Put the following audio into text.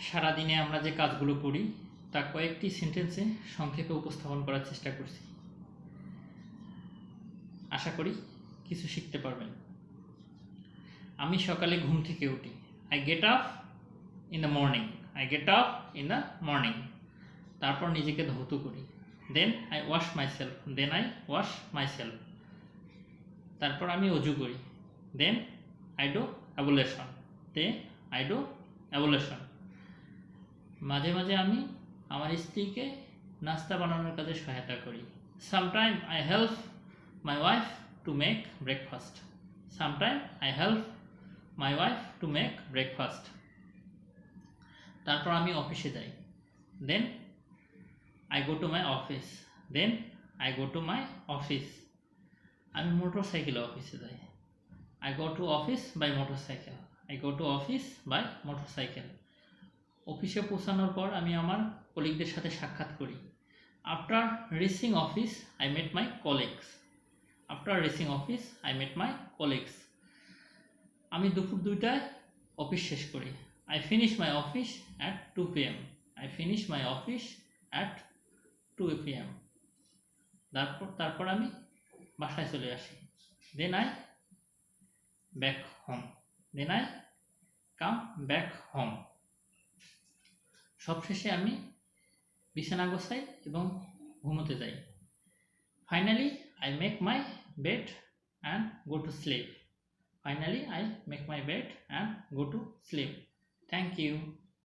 সারাদিনে আমরা যে কাজগুলো করি, তা কয়েকটি সেন্টেন্সে সংক্ষেপে উপস্থাপন করার চেষ্টা করছি। আশা করি কিছু শিখতে পারবেন। আমি সকালে ঘুম থেকে উঠি। I get up in the morning I get up in the morning তারপর নিজেকে ধৌত করি। Then I wash myself then I wash myself তারপর আমি অজু করি। Then I do ablution then I do ablution মাঝে মাঝে আমি আমার স্ত্রীকে নাস্তা বানানোর কাজে সহায়তা করি। Sometime I help my wife to make breakfast sometime I help my wife to make breakfast তারপর আমি অফিসে যাই। Then I go to my office then I go to my office আমি মোটর সাইকেলে অফিসে যাই। I go to office by motorcycle I go to office by motorcycle অফিসে পৌঁছানোর পর আমি আমার কলিগদের সাথে সাক্ষাৎ করি। After reaching office I met my colleagues after reaching office I met my colleagues আমি দুপুর দুইটায় অফিস শেষ করি। I finish my office at two P M I finish my office at two P M তারপর তারপর আমি বাসায় চলে আসি। Then I back home then I come back home সবশেষে আমি বিছানা গোছাই এবং ঘুমোতে যাই। Finally I make my bed and go to sleep finally I make my bed and go to sleep thank you